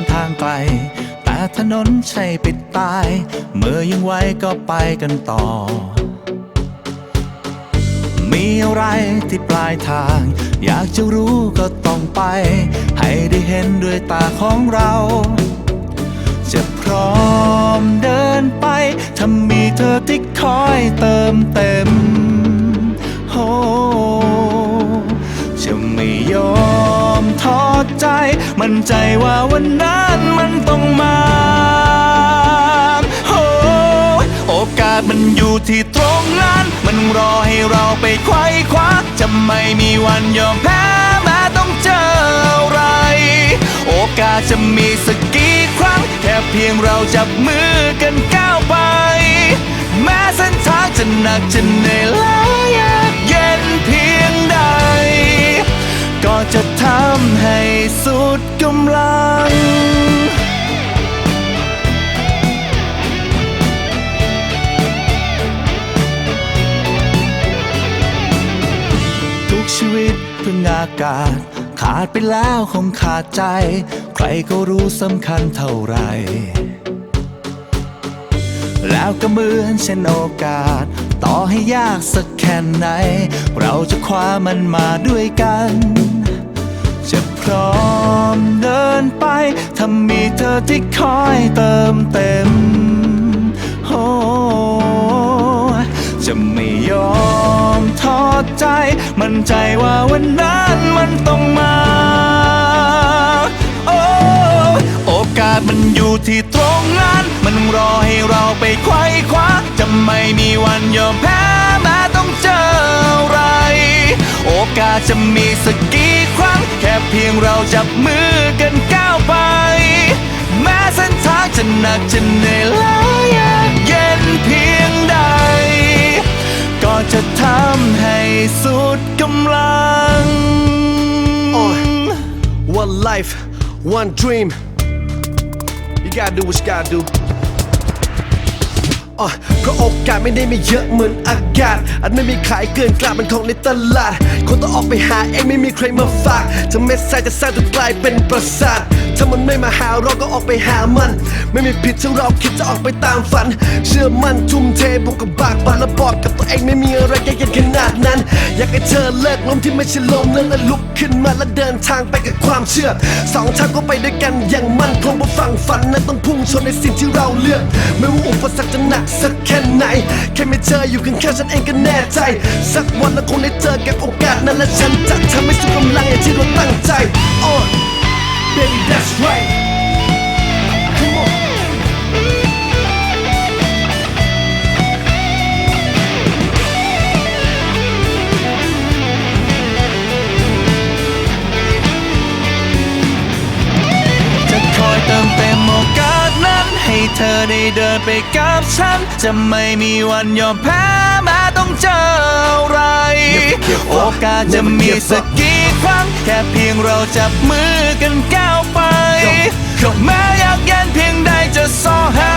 นทางไกล แต่ถนนใช่ปิดตาย เมื่อยังไหวก็ไปกันต่อ มีอะไรที่ปลายทาง อยากจะรู้ก็ต้องไป ให้ได้เห็นด้วยตาของเรา จะพร้อมเดินไป ถ้ามีเธอที่คอยเติมเต็มโอ้ มั่นใจว่าวันนั้นมันต้องมาโอ้โอกาสมันอยู่ที่ตรงนั้น มันรอให้เราไปไขว้คว้าจะไม่มีวันยอมแพ้แม้ต้องเจออะไร โอกาสจะมีสักกี่ครั้ง แค่เพียงเราจับมือกันก้าวไป แม้เส้นทางจะหนักจะเหนื่อยล้ายากเย็นเพียงใด ก็จะทำให้ สุดกำลัง ทุกชีวิตเพิ่งอากาศ ขาดไปแล้วคงขาดใจ ใครก็รู้สำคัญเท่าไหรแล้วก็เหมือนเช่นโอกาส ต่อให้ยากสักแค่ไหน เราจะคว้ามันมาด้วยกัน พร้อมเดินไป ถ้ามีเธอที่คอยเติมเต็มโอ้จะไม่ยอมท้อใจ มั่นใจว่าวันนั้นมันต้องมาโอ้โอกาสมันอยู่ที่ตรงนั้น มันรอให้เราไปไขว้คว้าจะไม่มีวันยอมแพ้แม้ต้องเจออะไร โอกาสจะมีสักกี่ เพียงเราจับมือกันก้าวไป แม้เส้นทางจะหนักจะเหนื่อยล้ายากเย็นเพียงใด ก็จะทำให้สุดกำลัง One life, one dream. You gotta do what you gotta do. อะเพราะโอกาสไม่ได้มีเยอะเหมือนอากาศอาจไม่มีขายเกินกลาบเป็นของในตลาด คนต้องออกไปหาเองไม่มีใครมาฝากจะเม็ดทรายจะสร้างจนกลายเป็นปราสาท ถ้ามันไม่มาหาเราก็ออกไปหามัน ไม่มีผิดถ้าเราคิดจะออกไปตามฝัน เชื่อมั่นทุ่มเทบวกกับบากบันและบอกกับตัวเองไม่มีอะไรยากเย็นขนาดนั้น อยากให้เธอเลิกล้มที่ไม่ใช่ลมแล้วและลุกขึ้นมาและเดินทางไปกับความเชื่อสองทางก็ไปด้วยกันอย่างมั่นคงบนฝั่งฝันนั้นต้องพุ่งชนในสิ่งที่เราเลือก ไม่ว่าอุปสรรคจะหนักสักแค่ไหนแค่ไม่เจออยู่ข้างๆฉันเองก็แน่ใจ สักวันเราคงได้เจอกับโอกาสนั้นและฉันจะทำให้สุดกำลังอย่างที่เราตั้งใจ oh baby that's right เธอได้เดินไปกับฉัน จะไม่มีวันยอมแพ้แม้ต้องเจออะไร โอกาสจะมีสักกี่ครั้ง แค่เพียงเราจับมือกันก้าวไปแม้อยากเย็นเพียงใดจะสอหา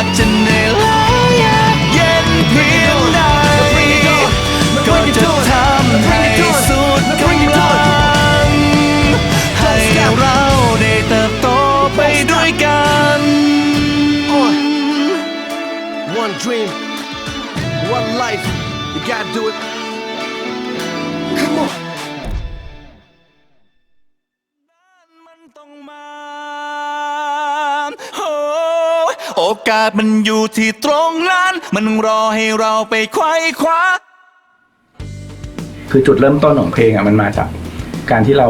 ากจะเหนื่อยล้าอยากเย็นเพียงใดก็จะทำให้สุดกำลังให้เราได้เติบโตไปด้วยกัน One dream, one life. You gotta do it. อกาสมันอยู่ที่ตรงนั้น มันรอให้เราไปไขว้คว้า คือจุดเริ่มต้นของเพลงอะมันมาจากการที่เรา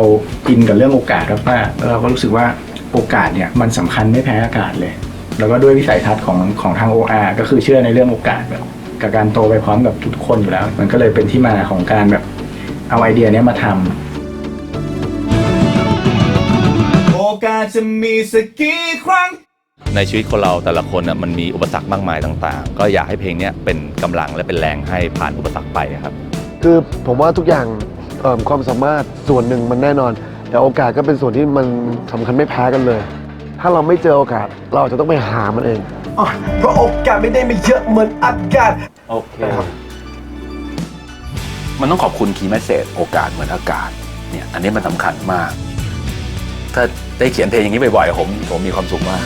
อินกับเรื่องโอกาสมากๆแล้วเราก็รู้สึกว่าโอกาสเนี่ยมันสำคัญไม่แพ้อากาศเลย แล้วก็ด้วยวิสัยทัศน์ของของทาง OR ก็คือเชื่อในเรื่องโอกาสแบบกับการโตไปพร้อมกับทุกคนอยู่แล้ว มันก็เลยเป็นที่มาของการแบบเอาไอเดียเนี้ยมาทำโอกาสจะมีสักกี่ครั้ง ในชีวิตคนเราแต่ละคนน่ะมันมีอุปสรรคมากมายต่างๆ ก็อยากให้เพลงเนี้ยเป็นกำลังและเป็นแรงให้ผ่านอุปสรรคไปครับ คือผมว่าทุกอย่างเอิ่มความสามารถส่วนหนึ่งมันแน่นอน แต่โอกาสก็เป็นส่วนที่มันสำคัญไม่แพ้กันเลย ถ้าเราไม่เจอโอกาสเราจะต้องไปหามันเองอะเพราะโอกาสไม่ได้มีเยอะเหมือนอากาศโอเคมันต้องขอบคุณคีย์แมสเซจโอกาสเหมือนอากาศเนี่ยอันนี้มันสำคัญมาก ถ้าได้เขียนเพลงอย่างนี้บ่อยๆผมผมมีความสุขมาก